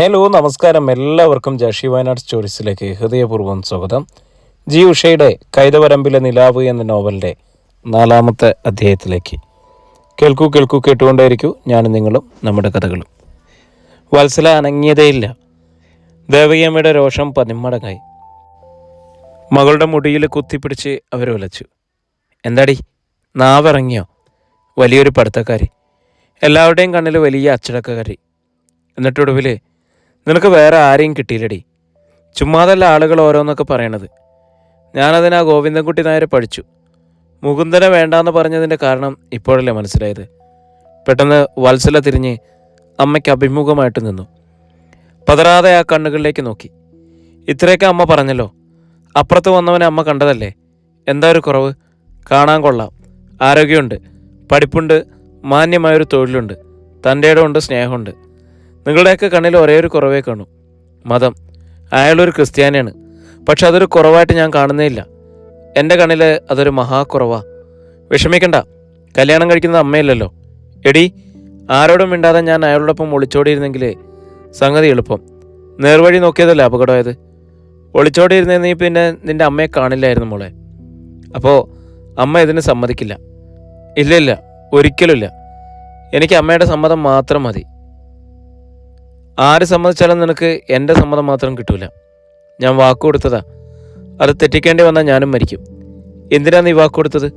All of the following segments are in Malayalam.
ഹലോ നമസ്കാരം. എല്ലാവർക്കും ജഷി വയനാട് സ്റ്റോറീസിലേക്ക് ഹൃദയപൂർവം സ്വാഗതം. ജി ഉഷയുടെ കൈതവരമ്പിലെ നിലാവ് എന്ന നോവലിന്റെ നാലാമത്തെ അധ്യായത്തിലേക്ക്. കേൾക്കൂ കേൾക്കൂ കേട്ടുകൊണ്ടേയിരിക്കൂ. ഞാനും നിങ്ങളും നമ്മുടെ കഥകളും. വത്സല അനങ്ങിയതേയില്ല. ദേവകിയമ്മയുടെ രോഷം പതിമടങ്ങായി മകളുടെ മുടിയിൽ കുത്തിപ്പിടിച്ച് അവർ ഉലച്ചു എന്താടി? നാവിറങ്ങിയോ? വലിയൊരു പഠിത്തക്കാരി. എല്ലാവരുടെയും കണ്ണിൽ വലിയ അച്ചടക്കക്കാരി. എന്നിട്ടൊടുവിൽ നിനക്ക് വേറെ ആരെയും കിട്ടിയില്ലടി. ചുമ്മാതല്ല ആളുകൾ ഓരോന്നൊക്കെ പറയണത്. ഞാനതിന് ആ ഗോവിന്ദൻകുട്ടി നായരെ പഠിച്ചു. മുകുന്ദനെ വേണ്ടാന്ന് പറഞ്ഞതിന്റെ കാരണം ഇപ്പോഴല്ലേ മനസ്സിലായത്. പെട്ടെന്ന് വത്സല തിരിഞ്ഞ് അമ്മയ്ക്ക് അഭിമുഖമായിട്ട് നിന്നു. പതറാതെ ആ കണ്ണുകളിലേക്ക് നോക്കി. ഇത്രയൊക്കെ അമ്മ പറഞ്ഞല്ലോ. അപ്പുറത്ത് വന്നവനെ അമ്മ കണ്ടതല്ലേ? എന്താ ഒരു കുറവ്? കാണാൻ കൊള്ളാം. ആരോഗ്യമുണ്ട്. പഠിപ്പുണ്ട്. മാന്യമായൊരു തൊഴിലുണ്ട്. തന്റെ ഇടമുണ്ട് സ്നേഹമുണ്ട്. നിങ്ങളുടെയൊക്കെ കണ്ണിൽ ഒരേ ഒരു കുറവേ കാണൂ. മതം. അയാളൊരു ക്രിസ്ത്യാനിയാണ്. പക്ഷെ അതൊരു കുറവായിട്ട് ഞാൻ കാണുന്നേയില്ല. എന്റെ കണ്ണിൽ അതൊരു മഹാക്കുറവാ വിഷമിക്കണ്ട. കല്യാണം കഴിക്കുന്ന അമ്മയില്ലല്ലോ. എടി ആരോടും മിണ്ടാതെ ഞാൻ അയാളോടൊപ്പം ഒളിച്ചോടിയിരുന്നെങ്കിൽ സംഗതി എളുപ്പം. നേർവഴി നോക്കിയതല്ലേ അപകടമായത്? ഒളിച്ചോടിയിരുന്നേ നീ പിന്നെ നിന്റെ അമ്മയെ കാണില്ലായിരുന്നു മോളെ. അപ്പോൾ അമ്മ ഇതിന് സമ്മതിക്കില്ല. ഇല്ല ഇല്ല ഒരിക്കലുമില്ല. എനിക്ക് അമ്മയുടെ സമ്മതം മാത്രം മതി. ആര് സമ്മതിച്ചാലും നിനക്ക് എന്റെ സമ്മതം മാത്രം കിട്ടൂല. ഞാൻ വാക്ക് കൊടുത്തതാ. അത് തെറ്റിക്കേണ്ടി വന്നാൽ ഞാനും മരിക്കും. എന്തിനാ നീ വാക്ക് കൊടുത്തത്?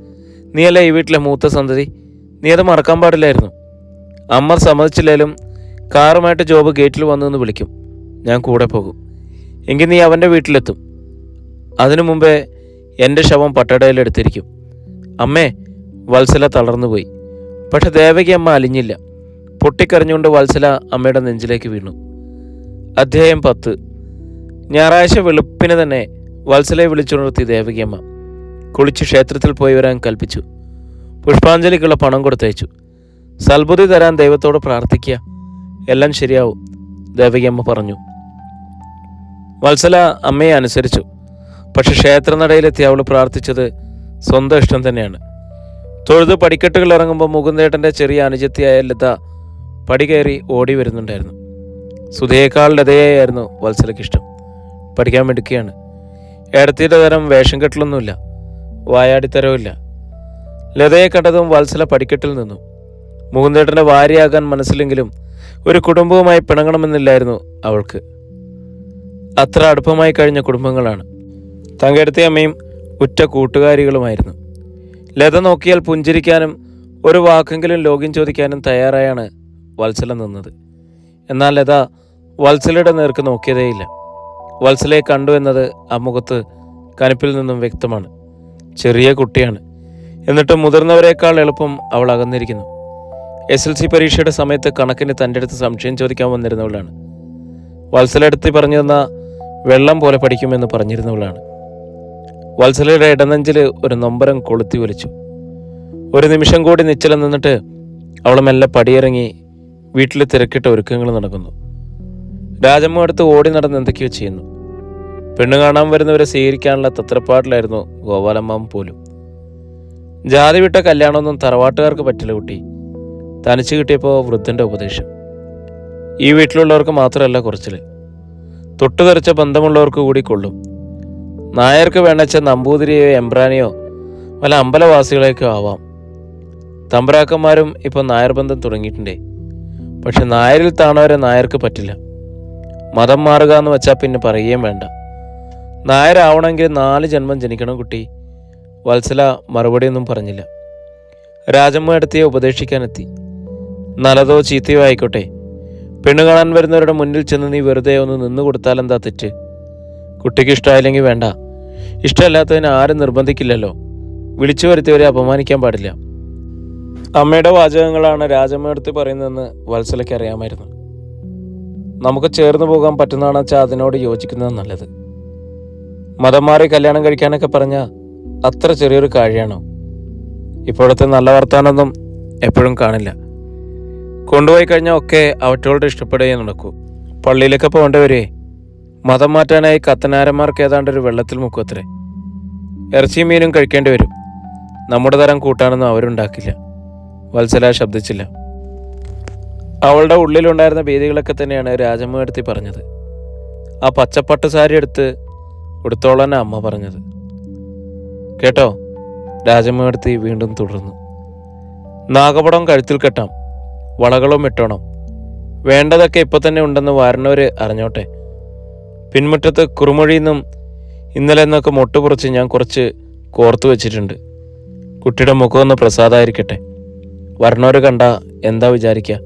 നീയല്ലേ ഈ വീട്ടിലെ മൂത്ത സന്തതി? നീ അത് മറക്കാൻ പാടില്ലായിരുന്നു. അമ്മ സമ്മതിച്ചില്ലേലും കാറുമായിട്ട് ജോബ് ഗേറ്റിൽ വന്നു എന്ന് വിളിക്കും. ഞാൻ കൂടെ പോകും. എങ്കിൽ നീ അവന്റെ വീട്ടിലെത്തും. അതിനു മുമ്പേ എന്റെ ശവം പട്ടടയിലെടുത്തിരിക്കും അമ്മേ വത്സല തളർന്നുപോയി. പക്ഷെ ദേവകി അമ്മ അലിഞ്ഞില്ല. പൊട്ടിക്കരഞ്ഞുകൊണ്ട് വത്സല അമ്മയുടെ നെഞ്ചിലേക്ക് വീണു. അധ്യായം പത്ത്. ഞായറാഴ്ച വെളുപ്പിന് തന്നെ വത്സലയെ വിളിച്ചുണർത്തി ദേവകിയമ്മ കുളിച്ച് ക്ഷേത്രത്തിൽ പോയി വരാൻ കൽപ്പിച്ചു. പുഷ്പാഞ്ജലിക്കുള്ള പണം കൊടുത്തയച്ചു. സൽബുദ്ധി തരാൻ ദൈവത്തോട് പ്രാർത്ഥിക്കുക. എല്ലാം ശരിയാവും ദേവകിയമ്മ പറഞ്ഞു. വത്സല അമ്മയെ അനുസരിച്ചു. പക്ഷെ ക്ഷേത്രനടയിലെത്തി അവൾ പ്രാർത്ഥിച്ചത് സ്വന്തം ഇഷ്ടം തന്നെയാണ്. തൊഴുത് പടിക്കെട്ടുകൾ ഇറങ്ങുമ്പോൾ മുകുന്ദേട്ടന്റെ ചെറിയ അനുജത്തിയായ ലത പടി കയറി ഓടി വരുന്നുണ്ടായിരുന്നു. സുധയേക്കാൾ ലതയായിരുന്നു വത്സലയ്ക്കിഷ്ടം പഠിക്കാൻ മിടുക്കിയാണ്. ഇടത്തിയുടെ തരം വേഷം കെട്ടലൊന്നുമില്ല. വായാടിത്തരവുമില്ല. ലതയെ കണ്ടതും വത്സല പടിക്കെട്ടിൽ നിന്നു. മുകുന്ദേട്ടന്റെ ഭാര്യയാകാൻ മനസ്സിലെങ്കിലും ഒരു കുടുംബവുമായി പിണങ്ങണമെന്നില്ലായിരുന്നു അവൾക്ക്. അത്ര അടുപ്പമായി കഴിഞ്ഞ കുടുംബങ്ങളാണ്. തങ്കടുത്തി അമ്മയും ഉറ്റ കൂട്ടുകാരികളുമായിരുന്നു. ലത നോക്കിയാൽ പുഞ്ചിരിക്കാനും ഒരു വാക്കെങ്കിലും ലോഗിൻ ചോദിക്കാനും തയ്യാറായാണ് വത്സല നിന്നത്. എന്നാൽ ലത വത്സലയുടെ നേർക്ക് നോക്കിയതേയില്ല. വത്സലയെ കണ്ടു എന്നത് ആ മുഖത്ത് കനപ്പിൽ നിന്നും വ്യക്തമാണ്. ചെറിയ കുട്ടിയാണ്. എന്നിട്ടും മുതിർന്നവരെക്കാൾ എളുപ്പം അവൾ അകന്നിരിക്കുന്നു. എസ് എൽ സി പരീക്ഷയുടെ സമയത്ത് കണക്കിന് തന്റെ അടുത്ത് സംശയം ചോദിക്കാൻ വന്നിരുന്നവളാണ്. വത്സല അടുത്ത് പറഞ്ഞു തന്ന വെള്ളം പോലെ പഠിക്കുമെന്ന് പറഞ്ഞിരുന്നവളാണ്. വത്സലയുടെ ഇടനെഞ്ചിൽ ഒരു നൊമ്പരം കൊളുത്തി വലിച്ചു ഒരു നിമിഷം കൂടി നിശ്ചലം നിന്നിട്ട് അവൾ മെല്ലെ പടിയിറങ്ങി വീട്ടിൽ തിരക്കിട്ട ഒരുക്കങ്ങൾ നടക്കുന്നു. രാജമ്മ അടുത്ത് ഓടി നടന്ന് എന്തൊക്കെയോ ചെയ്യുന്നു. പെണ്ണു കാണാൻ വരുന്നവരെ സ്വീകരിക്കാനുള്ള തത്രപ്പാട്ടിലായിരുന്നു ഗോപാലമ്മ പോലും. ജാതി വിട്ട കല്യാണമൊന്നും തറവാട്ടുകാർക്ക് പറ്റില്ല കുട്ടി. തനിച്ച് കിട്ടിയപ്പോൾ വൃദ്ധന്റെ ഉപദേശം. ഈ വീട്ടിലുള്ളവർക്ക് മാത്രമല്ല കുറച്ചിൽ തൊട്ടുതെറിച്ച ബന്ധമുള്ളവർക്ക് കൂടി കൊള്ളും. നായർക്ക് വേണച്ച നമ്പൂതിരിയോ എംബ്രാനിയോ വല്ല അമ്പലവാസികളേക്കോ ആവാം. തമ്പ്രാക്കന്മാരും ഇപ്പോൾ നായർ ബന്ധം തുടങ്ങിയിട്ടുണ്ടേ. പക്ഷെ നായരിൽ താണവരെ നായർക്ക് പറ്റില്ല. മതം മാറുക എന്ന് വെച്ചാൽ പിന്നെ പറയുകയും വേണ്ട. നായരാവണമെങ്കിൽ നാല് ജന്മം ജനിക്കണം കുട്ടി. വത്സല മറുപടിയൊന്നും പറഞ്ഞില്ല. രാജമ്മ എടുത്തിയെ ഉപദേശിക്കാനെത്തി. നല്ലതോ ചീത്തയോ ആയിക്കോട്ടെ. പെണ്ണ് കാണാൻ വരുന്നവരുടെ മുന്നിൽ ചെന്ന് നീ വെറുതെ ഒന്ന് നിന്ന് കൊടുത്താലെന്താ തെറ്റ്? കുട്ടിക്ക് ഇഷ്ടമായില്ലെങ്കിൽ വേണ്ട. ഇഷ്ടമല്ലാത്തതിന് ആരും നിർബന്ധിക്കില്ലല്ലോ. വിളിച്ചു വരുത്തിയവരെ അപമാനിക്കാൻ പാടില്ല. അമ്മയുടെ വാചകങ്ങളാണ് രാജമ്മയെടുത്ത് പറയുന്നതെന്ന് വത്സലയ്ക്ക് അറിയാമായിരുന്നു. നമുക്ക് ചേർന്ന് പോകാൻ പറ്റുന്നതാണ് വെച്ചാൽ അതിനോട് യോജിക്കുന്നത് നല്ലത്? മതം മാറി കല്യാണം കഴിക്കാനൊക്കെ പറഞ്ഞാൽ അത്ര ചെറിയൊരു കാര്യമാണോ? ഇപ്പോഴത്തെ നല്ല വർത്താനൊന്നും എപ്പോഴും കാണില്ല. കൊണ്ടുപോയി കഴിഞ്ഞാൽ ഒക്കെ അവറ്റോട് ഇഷ്ടപ്പെടുകയും നടക്കൂ. പള്ളിയിലൊക്കെ പോകേണ്ടവരെ മതം മാറ്റാനായി കത്തനാരന്മാർക്ക് ഏതാണ്ട് ഒരു വെള്ളത്തിൽ മുക്കത്രേ ഇറച്ചിയും മീനും കഴിക്കേണ്ടി വരും. നമ്മുടെ തരം കൂട്ടാനൊന്നും അവരുണ്ടാക്കില്ല. വത്സല ശബ്ദിച്ചില്ല. അവളുടെ ഉള്ളിലുണ്ടായിരുന്ന ഭീതികളൊക്കെ തന്നെയാണ് രാജമ്മ എടുത്തി പറഞ്ഞത്. ആ പച്ചപ്പട്ട് സാരി എടുത്ത് ഉടുത്തോളന്നെ അമ്മ പറഞ്ഞത്. കേട്ടോ? രാജമ്മ എടുത്തി വീണ്ടും തുടർന്നു. നാഗപടം കഴുത്തിൽ കെട്ടാം. വളകളും ഇട്ടണം വേണ്ടതൊക്കെ ഇപ്പൊ തന്നെ ഉണ്ടെന്ന് വാരണവര് അറിഞ്ഞോട്ടെ. പിൻമുറ്റത്ത് കുറുമൊഴിയിൽ നിന്നും ഇന്നലെ നിന്നൊക്കെ മുട്ടുപുറച്ച് ഞാൻ കുറച്ച് കോർത്തു വെച്ചിട്ടുണ്ട്. കുട്ടിയുടെ മുഖമൊന്ന് പ്രസാദമായിരിക്കട്ടെ വരണവര് കണ്ട എന്താ വിചാരിക്കുക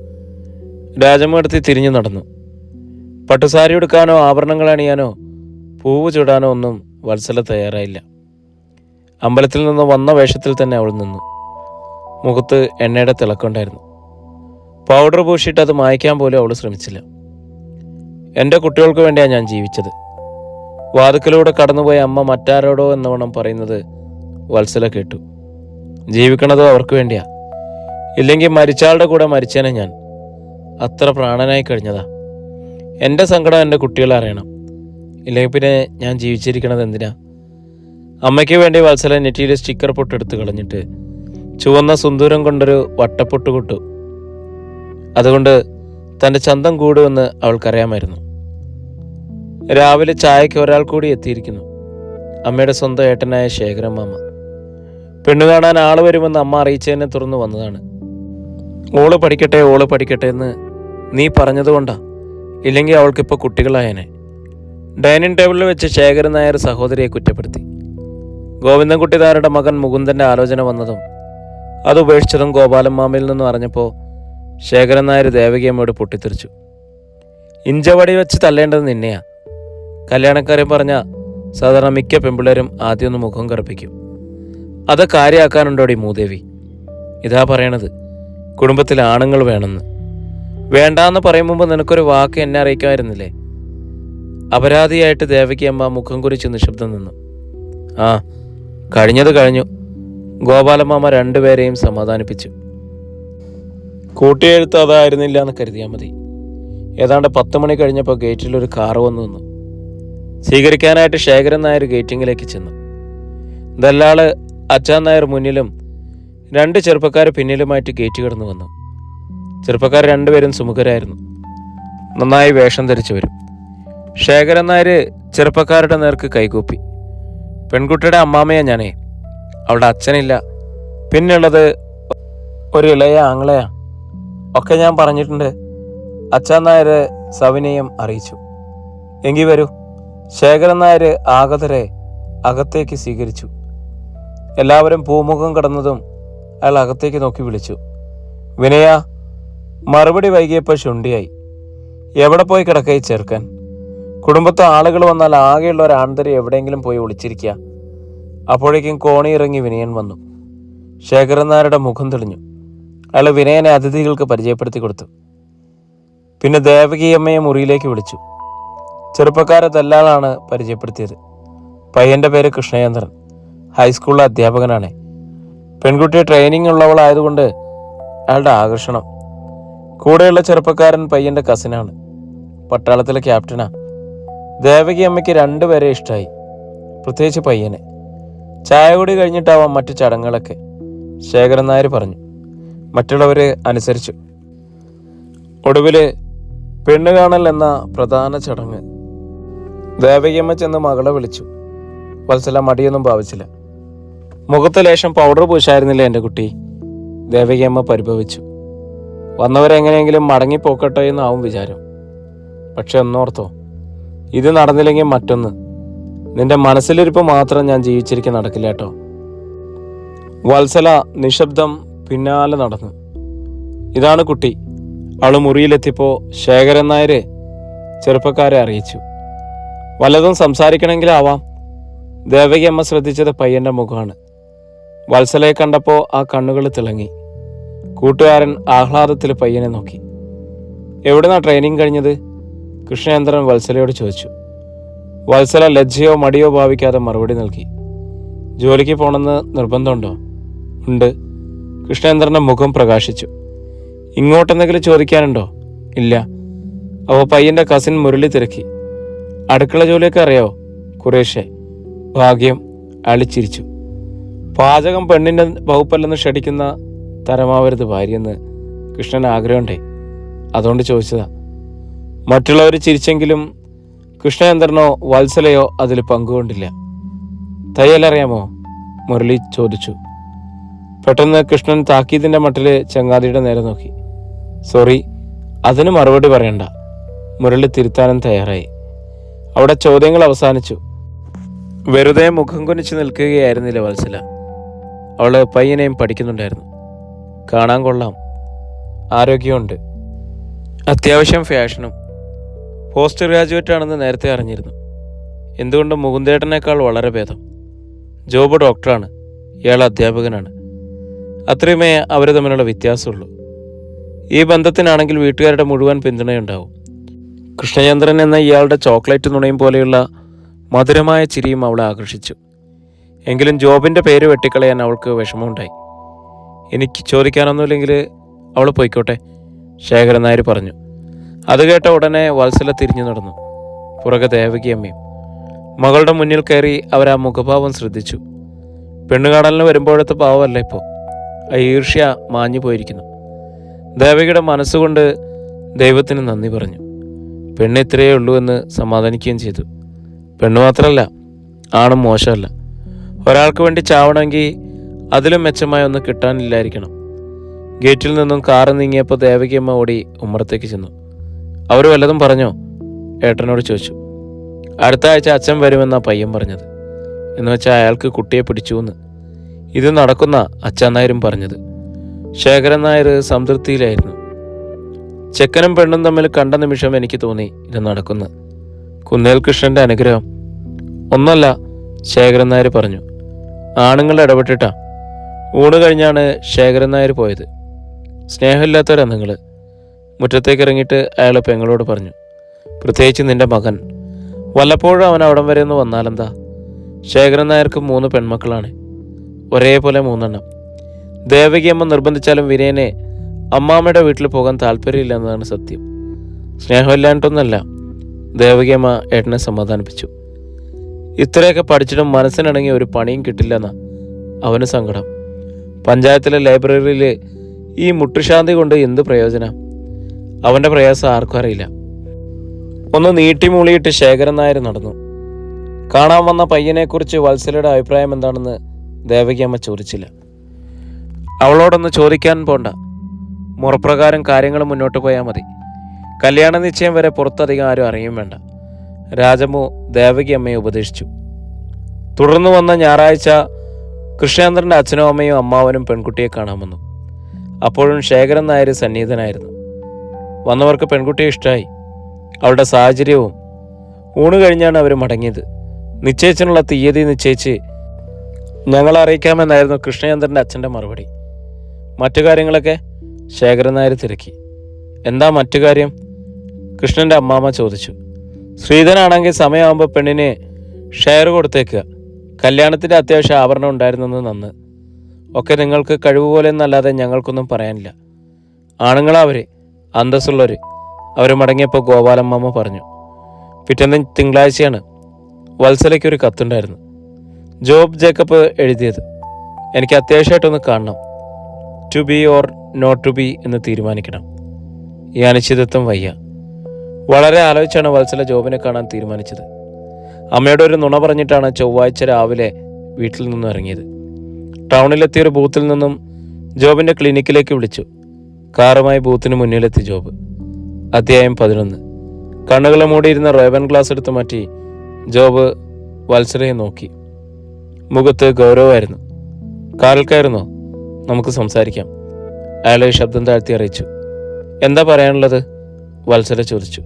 രാജമൂർത്തി തിരിഞ്ഞു നടന്നു. പട്ടുസാരി എടുക്കാനോ ആഭരണങ്ങൾ അണിയാനോ പൂവ് ചൂടാനോ ഒന്നും വത്സല തയ്യാറായില്ല. അമ്പലത്തിൽ നിന്ന് വന്ന വേഷത്തിൽ തന്നെ അവൾ നിന്നു. മുഖത്ത് എണ്ണയുടെ തിളക്കമുണ്ടായിരുന്നു പൗഡർ പൂശിയിട്ട് അത് മായ്ക്കാൻ പോലും അവൾ ശ്രമിച്ചില്ല. എന്റെ കുട്ടികൾക്ക് വേണ്ടിയാണ് ഞാൻ ജീവിച്ചത്. വാതുക്കലൂടെ കടന്നുപോയ അമ്മ മറ്റാരോടോ എന്നവണ്ണം പറയുന്നത് വത്സല കേട്ടു. ജീവിക്കണതോ അവർക്ക് വേണ്ടിയാ. ഇല്ലെങ്കിൽ മരിച്ചാളുടെ കൂടെ മരിച്ചേനെ ഞാൻ. അത്ര പ്രാണനായി കഴിഞ്ഞതാ. എന്റെ സങ്കടം എന്റെ കുട്ടികളെ അറിയണം. ഇല്ലെങ്കിൽ പിന്നെ ഞാൻ ജീവിച്ചിരിക്കണത് എന്തിനാ? അമ്മയ്ക്ക് വേണ്ടി വത്സല നെറ്റിയിൽ സ്റ്റിക്കർ പൊട്ടെടുത്ത് കളഞ്ഞിട്ട് ചുവന്ന സുന്ദൂരം കൊണ്ടൊരു വട്ടപ്പൊട്ട് കൊട്ടു. അതുകൊണ്ട് തന്റെ ചന്തം കൂടുമെന്ന് അവൾക്കറിയാമായിരുന്നു. രാവിലെ ചായക്ക് ഒരാൾ കൂടി എത്തിയിരിക്കുന്നു. അമ്മയുടെ സ്വന്തം ഏട്ടനായ ശേഖരൻ മാമ. പെണ്ണു കാണാൻ ആൾ വരുമെന്ന് അമ്മ അറിയിച്ചതിനെ തുറന്നു വന്നതാണ്. ഓൾ പഠിക്കട്ടെ ഓൾ പഠിക്കട്ടെ എന്ന് നീ പറഞ്ഞതുകൊണ്ടാ ഇല്ലെങ്കിൽ അവൾക്കിപ്പോൾ കുട്ടികളായനെ. ഡൈനിങ് ടേബിളിൽ വെച്ച് ശേഖരൻ നായർ സഹോദരിയെ കുറ്റപ്പെടുത്തി. ഗോവിന്ദൻകുട്ടി നായരുടെ മകൻ മുകുന്ദന്റെ ആലോചന വന്നതും അത് ഉപേക്ഷിച്ചതും ഗോപാലൻ മാമയിൽ നിന്നും അറിഞ്ഞപ്പോൾ ശേഖരൻ നായർ ദേവകിയമ്മയോട് പൊട്ടിത്തെറിച്ചു. ഇഞ്ചവടി വെച്ച് തല്ലേണ്ടത് നിന്നെയാ. കല്യാണക്കാരൻ പറഞ്ഞ സാധാരണ മിക്ക പെമ്പിള്ളേരും ആദ്യം ഒന്ന് മുഖം കറുപ്പിക്കും. അത് കാര്യമാക്കാനുണ്ടോടി മൂദേവി? ഇതാ പറയണത്. കുടുംബത്തിൽ ആണുങ്ങൾ വേണമെന്ന്. വേണ്ടാന്ന് പറയും നിനക്കൊരു വാക്ക് എന്നെ അറിയിക്കാമായിരുന്നില്ലേ? അപരാധിയായിട്ട് ദേവകി അമ്മ മുഖം കുറിച്ച് നിശബ്ദം നിന്നു. ആ കഴിഞ്ഞത് കഴിഞ്ഞു. ഗോപാലമാമ രണ്ടുപേരെയും സമാധാനിപ്പിച്ചു. കൂട്ടിയെഴുത്ത് അതായിരുന്നില്ല എന്ന് കരുതിയാൽ മതി. ഏതാണ്ട് പത്ത് മണി കഴിഞ്ഞപ്പോൾ ഗേറ്റിൽ ഒരു കാർ വന്നു നിന്നു. സ്വീകരിക്കാനായിട്ട് ശേഖരൻ നായർ ഗേറ്റിങ്ങിലേക്ക് ചെന്നു. ദല്ലാൾ അച്ചാൻ നായർ മുന്നിലും രണ്ട് ചെറുപ്പക്കാരെ പിന്നിലുമായിട്ട് ഗേറ്റ് കടന്നു വന്നു. ചെറുപ്പക്കാർ രണ്ടുപേരും സുമുഖരായിരുന്നു. നന്നായി വേഷം ധരിച്ചു വരും ശേഖരൻ നായർ ചെറുപ്പക്കാരുടെ നേർക്ക് കൈകൂപ്പി. പെൺകുട്ടിയുടെ അമ്മാമയാ ഞാനേ. അവളുടെ അച്ഛനില്ല. പിന്നുള്ളത് ഒരു ഇളയ ആങ്ങളയാ. ഒക്കെ ഞാൻ പറഞ്ഞിട്ടുണ്ട്. അച്ഛൻ നായർ സവിനയം അറിയിച്ചു. എങ്കിൽ വരൂ. ശേഖരൻ നായർ ആഗതരെ അകത്തേക്ക് സ്വീകരിച്ചു. എല്ലാവരും പൂമുഖം കടന്നതും അയാൾ അകത്തേക്ക് നോക്കി വിളിച്ചു. വിനയ മറുപടി വൈകിയപ്പോൾ ശുണ്ടിയായി. എവിടെ പോയി കിടക്കായി ചേർക്കാൻ കുടുംബത്തെ ആളുകൾ വന്നാൽ ആകെയുള്ള ഒരു ആൺതരി എവിടെയെങ്കിലും പോയി ഒളിച്ചിരിക്കുക അപ്പോഴേക്കും കോണി ഇറങ്ങി വിനയൻ വന്നു. ശേഖരനാരുടെ മുഖം തെളിഞ്ഞു. അയാൾ വിനയനെ അതിഥികൾക്ക് പരിചയപ്പെടുത്തി കൊടുത്തു. പിന്നെ ദേവകിയമ്മയെ മുറിയിലേക്ക് വിളിച്ചു. ചെറുപ്പക്കാരെ തല്ലാളാണ് പരിചയപ്പെടുത്തിയത്. പയ്യന്റെ പേര് കൃഷ്ണചന്ദ്രൻ. ഹൈസ്കൂളിലെ അധ്യാപകനാണ്. പെൺകുട്ടി ട്രെയിനിങ് ഉള്ളവളായതുകൊണ്ട് അയാളുടെ ആകർഷണം. കൂടെയുള്ള ചെറുപ്പക്കാരൻ പയ്യന്റെ കസിനാണ് പട്ടാളത്തിലെ ക്യാപ്റ്റനാ ദേവകി അമ്മയ്ക്ക് രണ്ടുപേരെ ഇഷ്ടമായി പ്രത്യേകിച്ച് പയ്യനെ. ചായ കൂടി കഴിഞ്ഞിട്ടാവാം മറ്റു ചടങ്ങുകളൊക്കെ. ശേഖരൻ നായർ പറഞ്ഞു. മറ്റുള്ളവർ അനുസരിച്ചു. ഒടുവിൽ പെണ്ണ് കാണൽ എന്ന പ്രധാന ചടങ്ങ്. ദേവകിയമ്മ ചെന്ന് മകളെ വിളിച്ചു. വത്സല മടിയൊന്നും ഭാവിച്ചില്ല. മുഖത്ത് ലേശം പൗഡർ പൂശായിരുന്നില്ല എന്റെ കുട്ടി? ദേവകിയമ്മ പരിഭവിച്ചു. വന്നവരെങ്ങനെയെങ്കിലും മടങ്ങിപ്പോക്കട്ടെ എന്നാവും വിചാരം. പക്ഷെ ഒന്നോർത്തോ ഇത് നടന്നില്ലെങ്കിൽ മറ്റൊന്ന്. നിന്റെ മനസ്സിലിരിപ്പ് മാത്രം ഞാൻ ജീവിച്ചിരിക്കാൻ നടക്കില്ല കേട്ടോ. വത്സല നിശബ്ദം പിന്നാലെ നടന്നു. ഇതാണ് കുട്ടി. അവൾ മുറിയിലെത്തിയപ്പോൾ ശേഖരൻ നായരെ ചെറുപ്പക്കാരെ അറിയിച്ചു. വല്ലതും സംസാരിക്കണമെങ്കിലാവാം. ദേവകിയമ്മ ശ്രദ്ധിച്ചത് പയ്യന്റെ മുഖമാണ്. വത്സലയെ കണ്ടപ്പോൾ ആ കണ്ണുകൾ തിളങ്ങി. കൂട്ടുകാരൻ ആഹ്ലാദത്തിൽ പയ്യനെ നോക്കി. എവിടുന്നാ ട്രെയിനിങ് കഴിഞ്ഞത്? കൃഷ്ണചന്ദ്രൻ വത്സലയോട് ചോദിച്ചു. വത്സല ലജ്ജയോ മടിയോ ഭാവിക്കാതെ മറുപടി നൽകി. ജോലിക്ക് പോകണമെന്ന് നിർബന്ധമുണ്ടോ? ഉണ്ട്. കൃഷ്ണചന്ദ്രന്റെ മുഖം പ്രകാശിച്ചു. ഇങ്ങോട്ടെന്തെങ്കിലും ചോദിക്കാനുണ്ടോ? ഇല്ല. അവ പയ്യന്റെ കസിൻ മുരളി തിരക്കി. അടുക്കള ജോലിയൊക്കെ അറിയാവോ കുറേശ്ശെ. ഭാഗ്യം. അളിച്ചിരിച്ചു പാചകം പെണ്ണിന്റെ വകുപ്പല്ലെന്ന് ക്ഷണിക്കുന്ന തരമാവരുത് ഭാര്യയെന്ന് കൃഷ്ണൻ ആഗ്രഹമുണ്ടേ. അതുകൊണ്ട് ചോദിച്ചതാ മറ്റുള്ളവർ ചിരിച്ചെങ്കിലും കൃഷ്ണചന്ദ്രനോ വത്സലയോ അതിൽ പങ്കുകൊണ്ടില്ല. തയ്യലറിയാമോ മുരളി ചോദിച്ചു. പെട്ടെന്ന് കൃഷ്ണൻ താക്കീതിന്റെ മട്ടിൽ ചങ്ങാതിയുടെ നേരെ നോക്കി. സോറി അതിന് മറുപടി പറയണ്ട. മുരളി തിരുത്താനും തയ്യാറായി. അവിടെ ചോദ്യങ്ങൾ അവസാനിച്ചു. വെറുതെ മുഖം കുനിച്ച് നിൽക്കുകയായിരുന്നില്ല വത്സല. അവൾ പയ്യനെയും പഠിക്കുന്നുണ്ടായിരുന്നു. കാണാൻ കൊള്ളാം. ആരോഗ്യമുണ്ട്. അത്യാവശ്യം ഫാഷനും. പോസ്റ്റ് ഗ്രാജുവേറ്റ് ആണെന്ന് നേരത്തെ അറിഞ്ഞിരുന്നു. എന്തുകൊണ്ടും മുകുന്ദേട്ടനേക്കാൾ വളരെ ഭേദം. ജോബ് ഡോക്ടറാണ്. ഇയാൾ അധ്യാപകനാണ്. അത്രയുമേ അവർ തമ്മിലുള്ള വ്യത്യാസമുള്ളൂ. ഈ ബന്ധത്തിനാണെങ്കിൽ വീട്ടുകാരുടെ മുഴുവൻ പിന്തുണയുണ്ടാവും. കൃഷ്ണചന്ദ്രൻ എന്ന ഇയാളുടെ ചോക്ലേറ്റ് നുണയും പോലെയുള്ള മധുരമായ ചിരിയും അവളെ ആകർഷിച്ചു. എങ്കിലും ജോബിന്റെ പേര് വെട്ടിക്കളയാൻ അവൾക്ക് വിഷമമുണ്ടായി. എനിക്ക് ചോദിക്കാനൊന്നുമില്ലെങ്കിൽ അവൾ പോയിക്കോട്ടെ ശേഖരൻ നായർ പറഞ്ഞു. അത് കേട്ട ഉടനെ വത്സല തിരിഞ്ഞു നടന്നു. പുറകെ ദേവകി അമ്മയും. മകളുടെ മുന്നിൽ കയറി അവരാ മുഖഭാവം ശ്രദ്ധിച്ചു. പെണ്ണുകാണലിന് വരുമ്പോഴത്തെ പാവമല്ല ഇപ്പോൾ. ഈർഷ്യ മാഞ്ഞു പോയിരിക്കുന്നു. ദേവകിയുടെ മനസ്സുകൊണ്ട് ദൈവത്തിന് നന്ദി പറഞ്ഞു. പെണ്ണ് ഇത്രയേ ഉള്ളൂ എന്ന് സമാധാനിക്കുകയും ചെയ്തു. പെണ്ണ് മാത്രമല്ല ആണും മോശമല്ല. ഒരാൾക്ക് വേണ്ടി ചാവണമെങ്കിൽ അതിലും മെച്ചമായി ഒന്ന് കിട്ടാനില്ലായിരിക്കണം. ഗേറ്റിൽ നിന്നും കാറ് നീങ്ങിയപ്പോൾ ദേവകിയമ്മ ഓടി ഉമ്മറത്തേക്ക് ചെന്നു. അവർ വല്ലതും പറഞ്ഞോ? ഏട്ടനോട് ചോദിച്ചു. അടുത്ത ആഴ്ച അച്ഛൻ വരുമെന്നാ പയ്യൻ പറഞ്ഞത്. എന്ന് വെച്ചാൽ അയാൾക്ക് കുട്ടിയെ പിടിച്ചു എന്ന് ഇത് നടക്കുന്ന അച്ഛൻ നായരും പറഞ്ഞത്. ശേഖരൻ നായർ സംതൃപ്തിയിലായിരുന്നു. ചെക്കനും പെണ്ണും തമ്മിൽ കണ്ട നിമിഷം എനിക്ക് തോന്നി ഇത് നടക്കുന്നു. കുന്നേൽ കൃഷ്ണന്റെ അനുഗ്രഹം. ഒന്നല്ല ശേഖരൻ നായർ പറഞ്ഞു. ആണുങ്ങൾ ഇടപെട്ടിട്ടാ. ഊണ് കഴിഞ്ഞാണ് ശേഖരൻ നായർ പോയത്. സ്നേഹമില്ലാത്തവരാ നിങ്ങൾ മുറ്റത്തേക്ക് ഇറങ്ങിയിട്ട് അയാൾ പെങ്ങളോട് പറഞ്ഞു പ്രത്യേകിച്ച് നിന്റെ മകൻ. വല്ലപ്പോഴും അവൻ അവിടം വരെ ഒന്ന് വന്നാലെന്താ? ശേഖരൻ നായർക്ക് മൂന്ന് പെൺമക്കളാണ്. ഒരേപോലെ മൂന്നെണ്ണം. ദേവകിയമ്മ നിർബന്ധിച്ചാലും വിനയനെ അമ്മാമ്മയുടെ വീട്ടിൽ പോകാൻ താല്പര്യമില്ല എന്നതാണ് സത്യം. സ്നേഹമില്ലാണ്ടൊന്നല്ല ദേവകിയമ്മ ഏട്ടനെ സമാധാനിപ്പിച്ചു. ഇത്രയൊക്കെ പഠിച്ചിട്ടും മനസ്സിനിണങ്ങിയ ഒരു പണിയും കിട്ടില്ലെന്ന അവന് സങ്കടം. പഞ്ചായത്തിലെ ലൈബ്രറിയിൽ ഈ മുട്ടുശാന്തി കൊണ്ട് എന്ത് പ്രയോജനം? അവന്റെ പ്രയാസം ആർക്കും അറിയില്ല. ഒന്ന് നീട്ടിമൂളിയിട്ട് ശേഖരൻ നായർ നടന്നു. കാണാൻ വന്ന പയ്യനെക്കുറിച്ച് വത്സലയുടെ അഭിപ്രായം എന്താണെന്ന് ദേവകിയമ്മ ചോദിച്ചില്ല. അവളോടൊന്ന് ചോദിക്കാൻ പോണ്ട. മുറപ്രകാരം കാര്യങ്ങൾ മുന്നോട്ട് പോയാൽ മതി. കല്യാണ നിശ്ചയം വരെ പുറത്തധികം ആരും അറിയും വേണ്ട. രാജമു ദേവകി അമ്മയെ ഉപദേശിച്ചു. തുടർന്ന് വന്ന ഞായറാഴ്ച കൃഷ്ണേന്ദ്രന്റെ അച്ഛനും അമ്മയും അമ്മാവനും പെൺകുട്ടിയെ കാണാൻ വന്നു. അപ്പോഴും ശേഖരൻ നായർ സന്നിഹിതനായിരുന്നു. വന്നവർക്ക് പെൺകുട്ടിയെ ഇഷ്ടമായി. അവളുടെ സാഹചര്യവും ഊണ് കഴിഞ്ഞാണ് അവർ മടങ്ങിയത്. നിശ്ചയിച്ചിനുള്ള തീയതി നിശ്ചയിച്ച് ഞങ്ങളെ അറിയിക്കാമെന്നായിരുന്നു കൃഷ്ണചന്ദ്രന്റെ അച്ഛന്റെ മറുപടി. മറ്റു കാര്യങ്ങളൊക്കെ ശേഖരൻ നായർ തിരക്കി. എന്താ മറ്റു കാര്യം? കൃഷ്ണന്റെ അമ്മാമ്മ ചോദിച്ചു. ശ്രീധനാണെങ്കിൽ സമയമാകുമ്പോൾ പെണ്ണിന് ഷെയർ കൊടുത്തേക്കുക. കല്യാണത്തിന്റെ അത്യാവശ്യം ആഭരണം ഉണ്ടായിരുന്നെന്ന് നന്ന്. ഒക്കെ നിങ്ങൾക്ക് കഴിവ് പോലെ എന്നല്ലാതെ ഞങ്ങൾക്കൊന്നും പറയാനില്ല. ആണുങ്ങളവർ അന്തസ്സുള്ളവർ അവർ മടങ്ങിയപ്പോൾ ഗോപാലമ്മ പറഞ്ഞു പിറ്റേന്ന് തിങ്കളാഴ്ചയാണ് വത്സലയ്ക്ക് ഒരു കത്തുണ്ടായിരുന്നു. ജോബ് ജേക്കബ് എഴുതിയത്. എനിക്ക് അത്യാവശ്യമായിട്ടൊന്ന് കാണണം. To be or not to be എന്ന് തീരുമാനിക്കണം. ഈ അനിശ്ചിതത്വം വയ്യ. വളരെ ആലോചിച്ചാണ് വത്സല ജോബിനെ കാണാൻ തീരുമാനിച്ചത്. അമ്മയുടെ ഒരു നുണ പറഞ്ഞിട്ടാണ് ചൊവ്വാഴ്ച രാവിലെ വീട്ടിൽ നിന്നും ഇറങ്ങിയത്. ടൗണിലെത്തിയ ഒരു ബൂത്തിൽ നിന്നും ജോബിന്റെ ക്ലിനിക്കിലേക്ക് വിളിച്ചു. കാറുമായി ബൂത്തിന് മുന്നിലെത്തി ജോബ്. അധ്യായം പതിനൊന്ന്. കണ്ണുകളെ മൂടിയിരുന്ന റേവൻ ഗ്ലാസ് എടുത്തു മാറ്റി ജോബ് വത്സലയെ നോക്കി. മുഖത്ത് ഗൗരവമായിരുന്നു. കാറിൽ നമുക്ക് സംസാരിക്കാം. അയാളെ ശബ്ദം താഴ്ത്തി അറിയിച്ചു. എന്താ പറയാനുള്ളത്? വത്സല ചോദിച്ചു.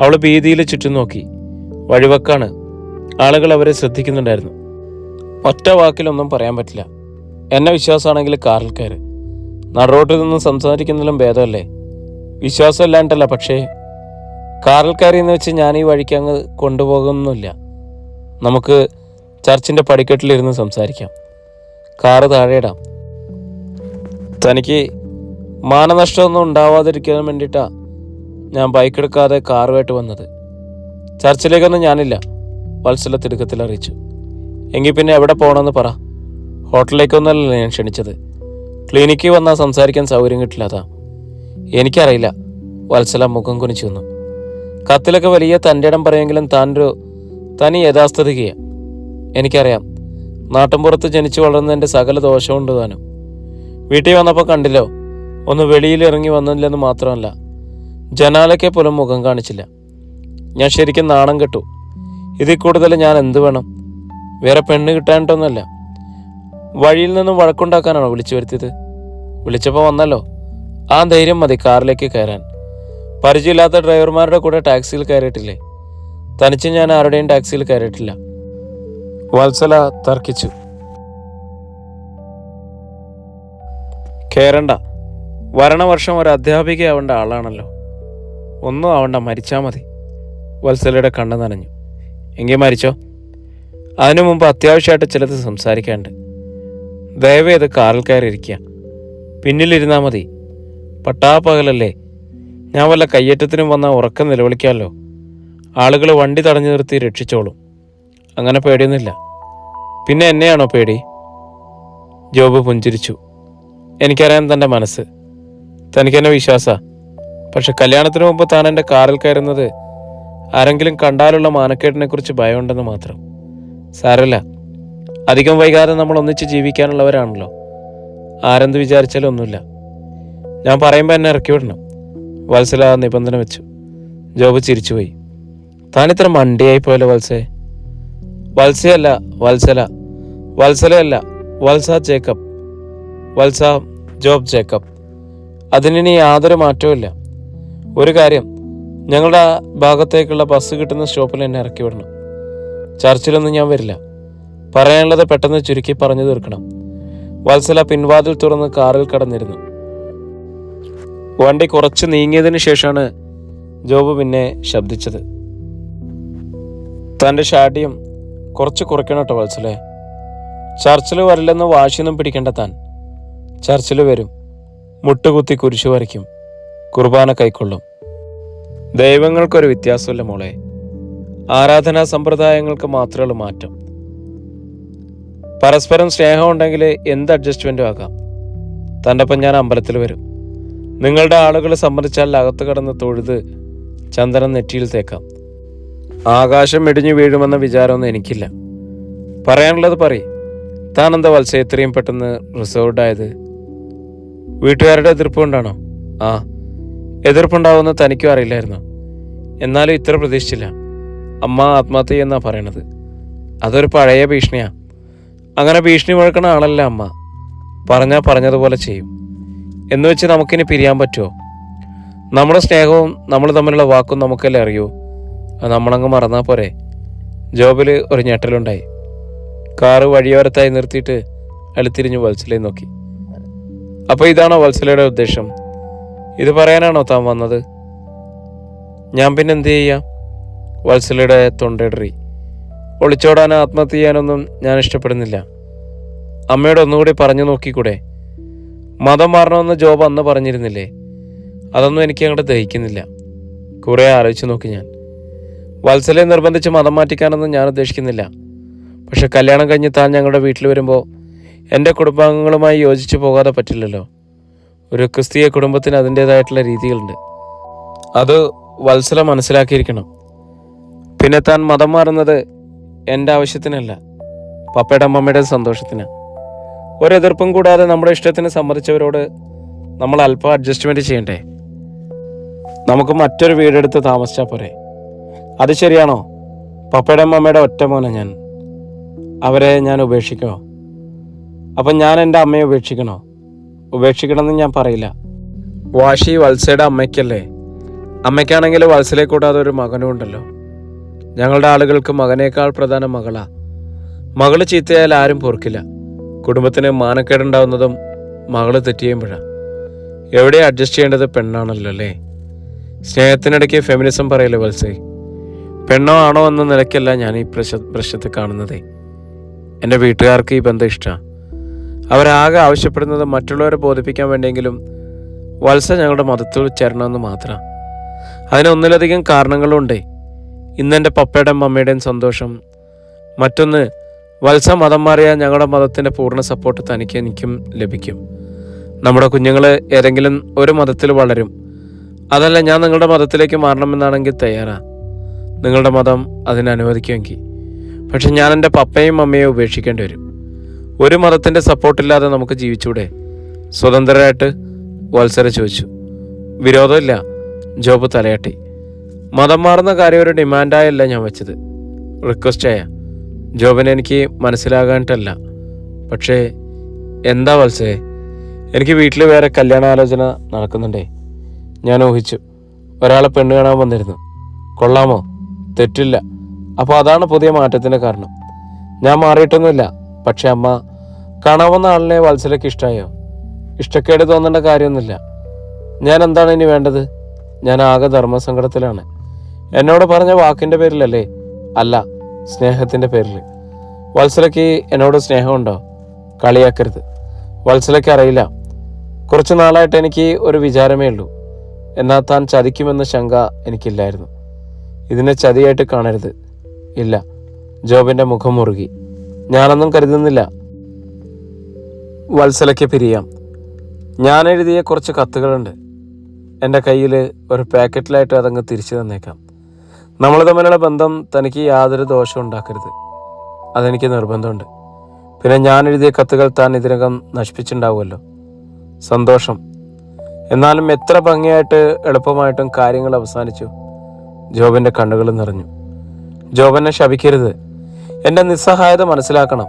അവൾ ഭീതിയിൽ ചുറ്റും നോക്കി. വഴിവക്കാണ്. ആളുകൾ അവരെ ശ്രദ്ധിക്കുന്നുണ്ടായിരുന്നു. ഒറ്റ വാക്കിലൊന്നും പറയാൻ പറ്റില്ല. എന്നെ വിശ്വാസമാണെങ്കിൽ കാറിൽ കയറി നടുറോട്ടിൽ നിന്ന് സംസാരിക്കുന്നതിലും ഭേദമല്ലേ? വിശ്വാസമില്ലാണ്ടല്ല പക്ഷേ കാറിൽ എന്ന് വെച്ച് ഞാൻ ഈ വഴിക്ക് അങ്ങ് കൊണ്ടുപോകുന്നില്ല നമുക്ക് ചർച്ചിന്റെ പടിക്കെട്ടിലിരുന്ന് സംസാരിക്കാം. കാറ് താഴെയിടാം. തനിക്ക് മാനനഷ്ടമൊന്നും ഉണ്ടാവാതിരിക്കാൻ വേണ്ടിയിട്ടാ ഞാൻ ബൈക്ക് എടുക്കാതെ കാറുമായിട്ട് വന്നത്. ചർച്ചിലേക്കൊന്നും ഞാനില്ല. വത്സല തിടുക്കത്തിൽ അറിയിച്ചു. എങ്കിൽ പിന്നെ എവിടെ പോകണമെന്ന് പറ. ഹോട്ടലിലേക്കൊന്നല്ല ഞാൻ ക്ഷണിച്ചത്. ക്ലിനിക്കിൽ വന്നാൽ സംസാരിക്കാൻ സൗകര്യം കിട്ടില്ല അതാ. എനിക്കറിയില്ല. വത്സല മുഖം കുനിച്ചു വന്നു കത്തിലൊക്കെ വലിയ തന്റെ ഇടം പറയുമെങ്കിലും താനൊരു തനി യഥാസ്ഥിതികയാണ് എനിക്കറിയാം. നാട്ടിൻപുറത്ത് ജനിച്ചു വളർന്നതിന്റെ സകല ദോഷമുണ്ട് താനും. വീട്ടിൽ വന്നപ്പോൾ കണ്ടില്ലോ ഒന്ന് വെളിയിൽ ഇറങ്ങി വന്നില്ലെന്ന് മാത്രമല്ല ജനാലയ്ക്ക് പോലും മുഖം കാണിച്ചില്ല. ഞാൻ ശരിക്കും നാണം കെട്ടു. ഇതിൽ കൂടുതൽ ഞാൻ എന്ത് വേണം? വേറെ പെണ്ണ് കിട്ടാനിട്ടൊന്നുമല്ല. വഴിയിൽ നിന്നും വഴക്കുണ്ടാക്കാനാണോ വിളിച്ചു വരുത്തിയത്? വിളിച്ചപ്പോൾ വന്നല്ലോ. ആ ധൈര്യം മതി കാറിലേക്ക് കയറാൻ. പരിചയമില്ലാത്ത ഡ്രൈവർമാരുടെ കൂടെ ടാക്സിയിൽ കയറിയിട്ടില്ലേ? തനിച്ച് ഞാൻ ആരുടെയും ടാക്സിയിൽ കയറിയിട്ടില്ല. വത്സല തർക്കിച്ചു. കയറണ്ട വരണ വർഷം ഒരു അധ്യാപികയാവേണ്ട ആളാണല്ലോ. ഒന്നും ആവണ്ട മരിച്ചാൽ മതി. വത്സലയുടെ കണ്ണ് നനഞ്ഞു. എങ്കിൽ മരിച്ചോ? അതിനു മുമ്പ് അത്യാവശ്യമായിട്ട് ചിലത് സംസാരിക്കാണ്ട് ദയവേത് കാറിൽ കയറിയിരിക്കുക പിന്നിലിരുന്നാൽ മതി. പട്ടാപ്പകലല്ലേ? ഞാൻ വല്ല കയ്യേറ്റത്തിനും വന്ന ഉറക്കം നിലവിളിക്കാമല്ലോ ആളുകൾ വണ്ടി തടഞ്ഞു നിർത്തി രക്ഷിച്ചോളും. അങ്ങനെ പേടിയൊന്നുമില്ല. പിന്നെ എന്നെയാണോ പേടി? ജോബ് പുഞ്ചിരിച്ചു. എനിക്കറിയാം തന്റെ മനസ്സ്. തനിക്കെന്നെ വിശ്വാസ. പക്ഷെ കല്യാണത്തിന് മുമ്പ് താൻ എന്റെ കാറിൽ കയറുന്നത് ആരെങ്കിലും കണ്ടാലുള്ള മാനക്കേടിനെ കുറിച്ച് ഭയമുണ്ടെന്ന് മാത്രം. സാരമില്ല. അധികം വൈകാതെ നമ്മൾ ഒന്നിച്ച് ജീവിക്കാനുള്ളവരാണല്ലോ. ആരെന്ത് വിചാരിച്ചാലും ഒന്നുമില്ല. ഞാൻ പറയുമ്പോൾ എന്നെ ഇറക്കി വിടണം. വത്സല നിബന്ധന വെച്ചു. ജോബ് ചിരിച്ചുപോയി. താനിത്ര മണ്ടിയായി പോയല്ലോ വത്സേ. വത്സയല്ല വത്സല. വത്സലയല്ല വത്സ ജേക്കബ്. വത്സ ജോബ് ജേക്കബ്. അതിനി യാതൊരു മാറ്റവുമില്ല. ഒരു കാര്യം ഞങ്ങളുടെ ഭാഗത്തേക്കുള്ള ബസ് കിട്ടുന്ന സ്റ്റോപ്പിൽ എന്നെ ഇറക്കി വിടണം. ചർച്ചിലൊന്നും ഞാൻ വരില്ല. പറയാനുള്ളത് പെട്ടെന്ന് ചുരുക്കി പറഞ്ഞു തീർക്കണം. വത്സല പിൻവാതിൽ തുറന്ന് കാറിൽ കടന്നിരുന്നു. വണ്ടി കുറച്ച് നീങ്ങിയതിന് ശേഷമാണ് ജോബ് പിന്നെ ശബ്ദിച്ചത്. തന്റെ ഷാഠ്യം കുറച്ച് കുറയ്ക്കണം കേട്ടോ വത്സലേ. ചർച്ചിൽ വരില്ലെന്ന് വാശിയൊന്നും പിടിക്കേണ്ട താൻ. ചർച്ചിൽ വരും. മുട്ടുകുത്തി കുരിശു വരയ്ക്കും. കുർബാന കൈക്കൊള്ളും. ദൈവങ്ങൾക്കൊരു വ്യത്യാസമല്ല മോളെ. ആരാധനാ സമ്പ്രദായങ്ങൾക്ക് മാത്രമുള്ള മാറ്റം. പരസ്പരം സ്നേഹം ഉണ്ടെങ്കിൽ എന്ത് അഡ്ജസ്റ്റ്മെന്റും ആകാം. തന്റെ ഒപ്പം ഞാൻ അമ്പലത്തിൽ വരും. നിങ്ങളുടെ ആളുകളെ സമ്മതിച്ചാൽ അകത്ത് കടന്ന് തൊഴുത് ചന്ദനം നെറ്റിയിൽ തേക്കാം. ആകാശം ഇടിഞ്ഞു വീഴുമെന്ന വിചാരമൊന്നും എനിക്കില്ല. പറയാനുള്ളത് പറയും. താൻ എന്താ വത്സ ഇത്രയും പെട്ടെന്ന് റിസർവ്ഡ് ആയത് വീട്ടുകാരുടെ എതിർപ്പ് കൊണ്ടാണോ? ആ. എതിർപ്പുണ്ടാവുമെന്ന് തനിക്കും അറിയില്ലായിരുന്നു. എന്നാലും ഇത്ര പ്രതീക്ഷിച്ചില്ല. അമ്മ ആത്മഹത്യ എന്നാ പറയണത്. അതൊരു പഴയ ഭീഷണിയാ. അങ്ങനെ ഭീഷണി മുഴക്കണ ആളല്ല അമ്മ. പറഞ്ഞാൽ പറഞ്ഞതുപോലെ ചെയ്യും. എന്ന് വെച്ച് നമുക്കിനി പിരിയാൻ പറ്റുമോ നമ്മുടെ സ്നേഹവും നമ്മൾ തമ്മിലുള്ള വാക്കും നമുക്കല്ലേ അറിയൂ? അത് നമ്മളങ്ങ് മറന്നാൽ പോരെ. ജോബിൽ ഒരു ഞെട്ടലുണ്ടായി. കാറ് വഴിയോരത്തായി നിർത്തിയിട്ട് അയാൾ തിരിഞ്ഞു വത്സലയെ നോക്കി. അപ്പോൾ ഇതാണോ വത്സലയുടെ ഉദ്ദേശം? ഇത് പറയാനാണോ താൻ വന്നത്? ഞാൻ പിന്നെ എന്തു ചെയ്യാം? വത്സലയുടെ തൊണ്ടയിടറി. ഒളിച്ചോടാനോ ആത്മഹത്യ ചെയ്യാനൊന്നും ഞാൻ ഇഷ്ടപ്പെടുന്നില്ല. അമ്മയോട് ഒന്നുകൂടി പറഞ്ഞു നോക്കിക്കൂടെ? മതം മാറണമെന്ന് ജോബ് അന്ന് പറഞ്ഞിരുന്നില്ലേ? അതൊന്നും എനിക്ക് അങ്ങോട്ട് ദഹിക്കുന്നില്ല. കുറേ ആലോചിച്ച് നോക്കി ഞാൻ. വത്സലയെ നിർബന്ധിച്ച് മതം മാറ്റിക്കാനൊന്നും ഞാൻ ഉദ്ദേശിക്കുന്നില്ല. പക്ഷെ കല്യാണം കഴിഞ്ഞ് താൻ ഞങ്ങളുടെ വീട്ടിൽ വരുമ്പോൾ എന്റെ കുടുംബാംഗങ്ങളുമായി യോജിച്ച് പോകാതെ പറ്റില്ലല്ലോ. ഒരു ക്രിസ്തീയ കുടുംബത്തിന് അതിന്റേതായിട്ടുള്ള രീതികളുണ്ട്. അത് വത്സല മനസ്സിലാക്കിയിരിക്കണം. പിന്നെ താൻ മതം മാറുന്നത് എന്റെ ആവശ്യത്തിനല്ല പപ്പയുടെ അമ്മമ്മയുടെ സന്തോഷത്തിന്. ഒരെതിർപ്പും കൂടാതെ നമ്മുടെ ഇഷ്ടത്തിന് സമ്മതിച്ചവരോട് നമ്മൾ അല്പം അഡ്ജസ്റ്റ്മെന്റ് ചെയ്യണ്ടേ? നമുക്ക് മറ്റൊരു വീടെടുത്ത് താമസിച്ചാൽ പോരെ? അത് ശരിയാണോ? പപ്പയുടെ അമ്മമ്മയുടെ ഒറ്റ മോനെ ഞാൻ. അവരെ ഞാൻ ഉപേക്ഷിക്കണോ? അപ്പം ഞാൻ എന്റെ അമ്മയെ ഉപേക്ഷിക്കണോ? ഉപേക്ഷിക്കണമെന്ന് ഞാൻ പറയില്ല. വാശി വത്സയുടെ അമ്മയ്ക്കല്ലേ? അമ്മയ്ക്കാണെങ്കിൽ വത്സലെ കൂടാതെ ഒരു മകനും ഉണ്ടല്ലോ. ഞങ്ങളുടെ ആളുകൾക്ക് മകനേക്കാൾ പ്രധാന മകളാ. മകൾ ചീത്തയായാൽ ആരും പൊറുക്കില്ല. കുടുംബത്തിന് മാനക്കേടുണ്ടാവുന്നതും മകൾ തെറ്റിയുമ്പോഴാണ് എവിടെ അഡ്ജസ്റ്റ് ചെയ്യേണ്ടത് പെണ്ണാണല്ലോ അല്ലേ സ്നേഹത്തിനിടയ്ക്ക് ഫെമിനിസം പറയല്ലേ വത്സേ? പെണ്ണോ ആണോ എന്ന നിലയ്ക്കല്ല ഞാൻ ഈ പ്രശ്ന പ്രശ്നത്തെ കാണുന്നതേ. എന്റെ വീട്ടുകാർക്ക് ഈ ബന്ധം ഇഷ്ടമാണ് അവരാകെ ആവശ്യപ്പെടുന്നത് മറ്റുള്ളവരെ ബോധിപ്പിക്കാൻ വേണ്ടിയെങ്കിലും വത്സ ഞങ്ങളുടെ മതത്തിൽ ചേരണമെന്ന് മാത്രം. അതിന് ഒന്നിലധികം കാരണങ്ങളുണ്ടേ. ഇന്ന് എന്റെ പപ്പയുടെയും മമ്മയുടെയും സന്തോഷം. മറ്റൊന്ന് വത്സ മതം മാറിയ ഞങ്ങളുടെ മതത്തിന്റെ പൂർണ സപ്പോർട്ട് തനിക്ക് എനിക്കും ലഭിക്കും. നമ്മുടെ കുഞ്ഞുങ്ങൾ ഏതെങ്കിലും ഒരു മതത്തിൽ വളരും. അതല്ല ഞാൻ നിങ്ങളുടെ മതത്തിലേക്ക് മാറണമെന്നാണെങ്കിൽ തയ്യാറാണ് നിങ്ങളുടെ മതം അതിനനുവദിക്കുമെങ്കിൽ പക്ഷെ ഞാൻ എന്റെ പപ്പയും അമ്മയും ഉപേക്ഷിക്കേണ്ടി വരും. ഒരു മതത്തിന്റെ സപ്പോർട്ടില്ലാതെ നമുക്ക് ജീവിച്ചൂടെ? സ്വതന്ത്രരായിട്ട് വത്സര ചോദിച്ചു. വിരോധമില്ല ജോബ് തലയാട്ടി. മതം മാറുന്ന കാര്യം ഒരു ഡിമാൻഡായല്ല ഞാൻ വെച്ചത്. റിക്വസ്റ്റ് ആയ. ജോബിനെ എനിക്ക് മനസ്സിലാകാനിട്ടല്ല പക്ഷേ എന്താ വത്സേ എനിക്ക് വീട്ടിൽ വേറെ കല്യാണാലോചന നടക്കുന്നുണ്ടേ. ഞാൻ ഊഹിച്ചു. ഒരാളെ പെണ്ണ് കാണാൻ വന്നിരുന്നു. കൊള്ളാമോ? തെറ്റില്ല. അപ്പോൾ അതാണ് പുതിയ മാറ്റത്തിന്റെ കാരണം. ഞാൻ മാറിയിട്ടൊന്നുമില്ല. പക്ഷെ അമ്മ കാണാവുന്ന ആളിനെ വത്സലയ്ക്ക് ഇഷ്ടമായോ ഇഷ്ടക്കേട് തോന്നേണ്ട കാര്യമൊന്നുമില്ല. ഞാൻ എന്താണ് ഇനി വേണ്ടത്? ഞാൻ ആകെ ധർമ്മസങ്കടത്തിലാണ്. എന്നോട് പറഞ്ഞ വാക്കിന്റെ പേരിലല്ലേ? അല്ല സ്നേഹത്തിന്റെ പേരിൽ വത്സലയ്ക്ക് എന്നോട് സ്നേഹമുണ്ടോ? കളിയാക്കരുത്. വത്സലയ്ക്ക് അറിയില്ല. കുറച്ച് നാളായിട്ട് എനിക്ക് ഒരു വിചാരമേ ഉള്ളൂ. എന്നാൽ താൻ ചതിക്കുമെന്ന ശങ്ക എനിക്കില്ലായിരുന്നു. ഇതിനെ ചതിയായിട്ട് കാണരുത്. ഇല്ല ജോബിന്റെ മുഖം മുറുകി. ഞാനൊന്നും കരുതുന്നില്ല. വത്സലയ്ക്ക് പിരിയാം. ഞാൻ എഴുതിയ കുറച്ച് കത്തുകളുണ്ട്. എന്റെ കയ്യിൽ ഒരു പാക്കറ്റിലായിട്ട് അതങ്ങ് തിരിച്ചു തന്നേക്കാം. നമ്മൾ തമ്മിലുള്ള ബന്ധം തനിക്ക് യാതൊരു ദോഷവും ഉണ്ടാക്കരുത്. അതെനിക്ക് നിർബന്ധമുണ്ട്. പിന്നെ ഞാൻ എഴുതിയ കത്തുകൾ താൻ ഇതിനകം നശിപ്പിച്ചിട്ടുണ്ടാവുമല്ലോ. സന്തോഷം. എന്നാലും എത്ര ഭംഗിയായിട്ട് എളുപ്പമായിട്ടും കാര്യങ്ങൾ അവസാനിച്ചു. ജോബിന്റെ കണ്ണുകൾ നിറഞ്ഞു. ജോബനെ ശപിക്കരുത്. എന്റെ നിസ്സഹായത മനസ്സിലാക്കണം.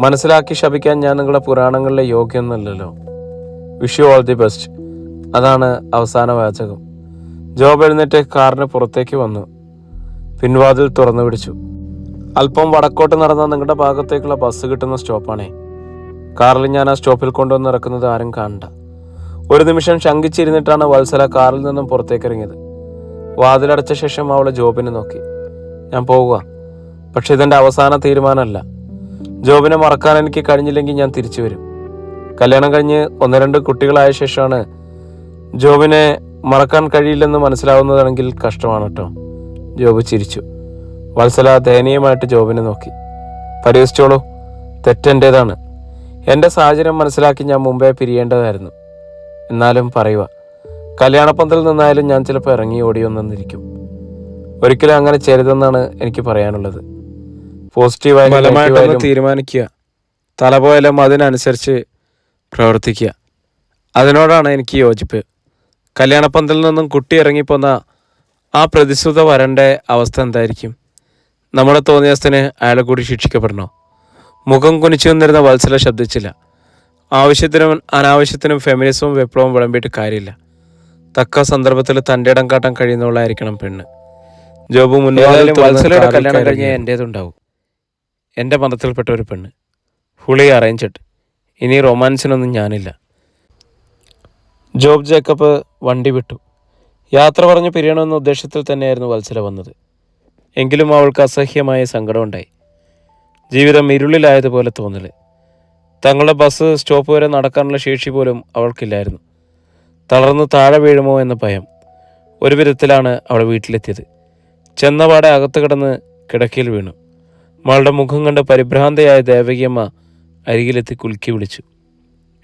മനസ്സിലാക്കി ശപിക്കാൻ ഞാൻ നിങ്ങളുടെ പുരാണങ്ങളിലെ യോഗ്യമൊന്നുമല്ലല്ലോ wish you all the best അതാണ് അവസാന വാചകം. ജോബ് എഴുന്നേറ്റ് കാറിന് പുറത്തേക്ക് വന്നു. പിൻവാതിൽ തുറന്നു പിടിച്ചു. അല്പം വടക്കോട്ട് നടന്ന നിങ്ങളുടെ ഭാഗത്തേക്കുള്ള ബസ് കിട്ടുന്ന സ്റ്റോപ്പാണേ. കാറിൽ ഞാൻ ആ സ്റ്റോപ്പിൽ കൊണ്ടുവന്ന് ഇറക്കുന്നത് ആരും കാണണ്ട. ഒരു നിമിഷം ശങ്കിച്ചിരുന്നിട്ടാണ് വത്സല കാറിൽ നിന്നും പുറത്തേക്ക് ഇറങ്ങിയത്. വാതിലടച്ച ശേഷം അവളെ ജോബിനെ നോക്കി. ഞാൻ പോവുക. പക്ഷെ ഇതെന്റെ അവസാന തീരുമാനമല്ല. ജോബിനെ മറക്കാൻ എനിക്ക് കഴിഞ്ഞില്ലെങ്കിൽ ഞാൻ തിരിച്ചു വരും. കല്യാണം കഴിഞ്ഞ് ഒന്ന് രണ്ട് കുട്ടികളായ ശേഷമാണ് ജോബിനെ മറക്കാൻ കഴിയില്ലെന്ന് മനസ്സിലാവുന്നതാണെങ്കിൽ കഷ്ടമാണ് കേട്ടോ. ജോബ് ചിരിച്ചു. വത്സല ദയനീയമായിട്ട് ജോബിനെ നോക്കി. പരിഹസിച്ചോളൂ. തെറ്റെന്റേതാണ് എന്റെ സാഹചര്യം മനസ്സിലാക്കി ഞാൻ മുമ്പേ പിരിയേണ്ടതായിരുന്നു. എന്നാലും പറയുക. കല്യാണപ്പന്തൽ നിന്നായാലും ഞാൻ ചിലപ്പോൾ ഇറങ്ങി ഓടിയൊന്നിരിക്കും. ഒരിക്കലും അങ്ങനെ ചെയ്യരുതെന്നാണ് എനിക്ക് പറയാനുള്ളത്. പോസിറ്റീവായി തീരുമാനിക്കുക. തല പോയാലും അതിനനുസരിച്ച് പ്രവർത്തിക്കുക. അതിനോടാണ് എനിക്ക് യോജിപ്പ്. കല്യാണപ്പന്തലിൽ നിന്നും കുട്ടി ഇറങ്ങിപ്പോന്ന ആ പ്രതിസുത വരന്റെ അവസ്ഥ എന്തായിരിക്കും? നമ്മുടെ തോന്നിയസ്ഥന് അയാളെ കൂടി ശിക്ഷിക്കപ്പെടണോ? മുഖം കുനിച്ചു നിന്നിരുന്ന വത്സല ശബ്ദിച്ചില്ല. ആവശ്യത്തിനും അനാവശ്യത്തിനും ഫെമിനിസവും വിപ്ലവവും വിളമ്പിയിട്ട് കാര്യമില്ല. തക്ക സന്ദർഭത്തിൽ തന്റെ ഇടം കാട്ടാൻ കഴിയുന്നവളായിരിക്കണം പെണ്ണ്. ജോബ് മുന്നേ വത്സലയുടെ കല്യാണം കഴിഞ്ഞാൽ എന്റേതുണ്ടാവും. എന്റെ മതത്തിൽപ്പെട്ട ഒരു പെണ്ണ്. ഫുള്ളി അറേഞ്ച്ഡ് ഇനി റൊമാൻസിനൊന്നും ഞാനില്ല. ജോബ് ജേക്കബ് വണ്ടി വിട്ടു. യാത്ര പറഞ്ഞ് പിരിയണമെന്ന ഉദ്ദേശത്തിൽ തന്നെയായിരുന്നു വത്സല വന്നത്. എങ്കിലും അവൾക്ക് അസഹ്യമായ സങ്കടമുണ്ടായി. ജീവിതം ഇരുളിലായതുപോലെ തോന്നൽ. തങ്ങളുടെ ബസ് സ്റ്റോപ്പ് വരെ നടക്കാനുള്ള ശേഷി പോലും അവൾക്കില്ലായിരുന്നു. തളർന്ന് താഴെ വീഴുമോ എന്ന ഭയം. ഒരു വിധത്തിലാണ് അവൾ വീട്ടിലെത്തിയത്. ചെന്നപാടെ അകത്ത് കിടന്ന് കിടക്കയിൽ വീണു. മകളുടെ മുഖം കണ്ട് പരിഭ്രാന്തയായ ദേവകിയമ്മ അരികിലെത്തി കുലുക്കി വിളിച്ചു.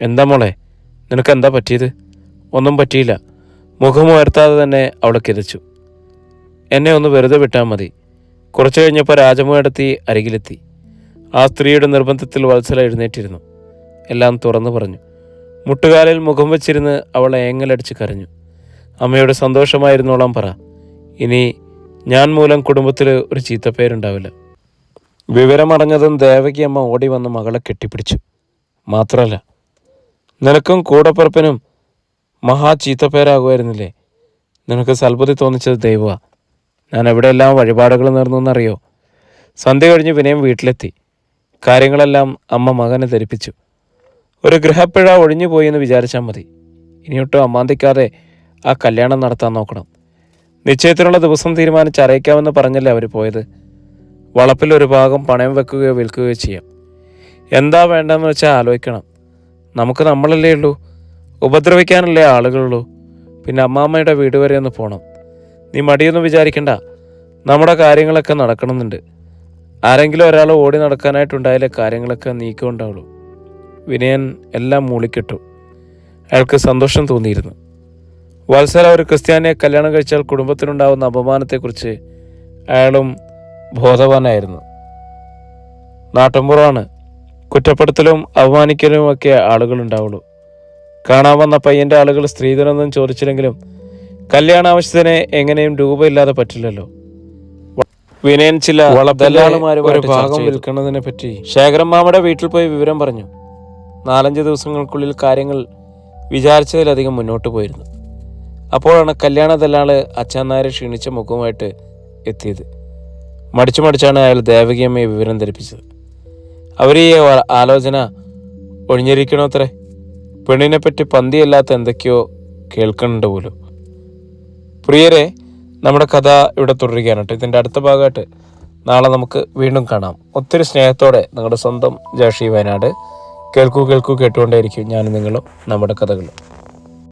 എന്താ മോളെ നിനക്ക് എന്താ പറ്റിയത്? ഒന്നും പറ്റിയില്ല. മുഖം ഉയർത്താതെ തന്നെ അവളെ കിതച്ചു. എന്നെ ഒന്ന് വെറുതെ വിട്ടാൽ മതി. കുറച്ചു കഴിഞ്ഞപ്പോൾ രാജമുഖടത്തി അരികിലെത്തി. ആ സ്ത്രീയുടെ നിർബന്ധത്തിൽ വത്സല എഴുന്നേറ്റിരുന്നു. എല്ലാം തുറന്നു പറഞ്ഞു. മുട്ടുകാലിൽ മുഖം വെച്ചിരുന്ന് അവൾ ഏങ്ങലടിച്ച് കരഞ്ഞു. അമ്മയുടെ സന്തോഷമായിരുന്നോളാം പറ. ഇനി ഞാൻ മൂലം കുടുംബത്തിൽ ഒരു ചീത്തപ്പേരുണ്ടാവില്ല. വിവരമറിഞ്ഞതും ദേവകി അമ്മ ഓടി വന്ന് മകളെ കെട്ടിപ്പിടിച്ചു. മാത്രമല്ല നിനക്കും കൂടപ്പിറപ്പിനും മഹാ ചീത്തപ്പേരാകുമായിരുന്നില്ലേ നിനക്ക് സൽബുദ്ധി തോന്നിച്ചത് ദൈവമാ. ഞാൻ എവിടെയെല്ലാം വഴിപാടുകൾ നേർന്നെന്നറിയോ സന്ധ്യ കഴിഞ്ഞ് വിനയം വീട്ടിലെത്തി. കാര്യങ്ങളെല്ലാം അമ്മ മകനെ ധരിപ്പിച്ചു. ഒരു ഗൃഹപ്പിഴ ഒഴിഞ്ഞുപോയി എന്ന് വിചാരിച്ചാൽ മതി. ഇനിയൊട്ടും അമ്മാന്തിക്കാതെ ആ കല്യാണം നടത്താൻ നോക്കണം. നിശ്ചയത്തിനുള്ള ദിവസം തീരുമാനിച്ച് അറിയിക്കാമെന്ന് പറഞ്ഞല്ലേ അവർ പോയത്? വളപ്പിൽ ഒരു ഭാഗം പണയം വെക്കുകയോ വിൽക്കുകയോ ചെയ്യാം. എന്താ വേണ്ടതെന്ന് വെച്ചാൽ ആലോചിക്കണം. നമുക്ക് നമ്മളല്ലേ ഉള്ളൂ. ഉപദ്രവിക്കാനല്ലേ ആളുകളുള്ളൂ. പിന്നെ അമ്മാമ്മയുടെ വീട് വരെ ഒന്ന് പോകണം നീ മടിയൊന്നും വിചാരിക്കണ്ട. നമ്മുടെ കാര്യങ്ങളൊക്കെ നടക്കണമെന്നുണ്ട്. ആരെങ്കിലും ഒരാൾ ഓടി നടക്കാനായിട്ടുണ്ടായാലേ കാര്യങ്ങളൊക്കെ നീക്കമുണ്ടാവുള്ളൂ വിനയൻ എല്ലാം മൂളിക്കിട്ടു. അയാൾക്ക് സന്തോഷം തോന്നിയിരുന്നു. വത്സല ഒരു ക്രിസ്ത്യാനിയെ കല്യാണം കഴിച്ചാൽ കുടുംബത്തിനുണ്ടാവുന്ന അപമാനത്തെക്കുറിച്ച് അയാളും ബോധവാനായിരുന്നു. നാട്ടുമ്പുറമാണ്. കുറ്റപ്പെടുത്തലും അവമാനിക്കലും ഒക്കെ ആളുകളുണ്ടാവുള്ളൂ. കാണാൻ വന്ന പയ്യന്റെ ആളുകൾ സ്ത്രീധനൊന്നും ചോദിച്ചില്ലെങ്കിലും കല്യാണ ആവശ്യത്തിന് എങ്ങനെയും രൂപയില്ലാതെ പറ്റില്ലല്ലോ. വിനയൻ ചില ഒരു ഭാഗം വിൽക്കുന്നതിനെ പറ്റി ശേഖരൻ മാമയുടെ വീട്ടിൽ പോയി വിവരം പറഞ്ഞു. നാലഞ്ച് ദിവസങ്ങൾക്കുള്ളിൽ കാര്യങ്ങൾ വിചാരിച്ചതിലധികം മുന്നോട്ട് പോയിരുന്നു. അപ്പോഴാണ് കല്യാണ ദല്ലാൾ അച്ഛനാരെ ക്ഷീണിച്ച മുഖവുമായിട്ട് എത്തിയത്. മടിച്ചു മടിച്ചാണ് അയാൾ ദേവകിയമ്മയെ വിവരം ധരിപ്പിച്ചത്. അവർ ഈ ആലോചന ഒഴിഞ്ഞിരിക്കണോത്രേ പെണ്ണിനെ പറ്റി പന്തിയല്ലാത്ത എന്തൊക്കെയോ കേൾക്കുന്നുണ്ട് പോലും. പ്രിയരെ നമ്മുടെ കഥ ഇവിടെ തുടരുകയാണ് കേട്ടോ. ഇതിന്റെ അടുത്ത ഭാഗമായിട്ട് നാളെ നമുക്ക് വീണ്ടും കാണാം. ഒത്തിരി സ്നേഹത്തോടെ നിങ്ങളുടെ സ്വന്തം ജാഷി വയനാട്. കേൾക്കൂ കേൾക്കൂ കേട്ടുകൊണ്ടേയിരിക്കും ഞാനും നിങ്ങളും നമ്മുടെ കഥകളും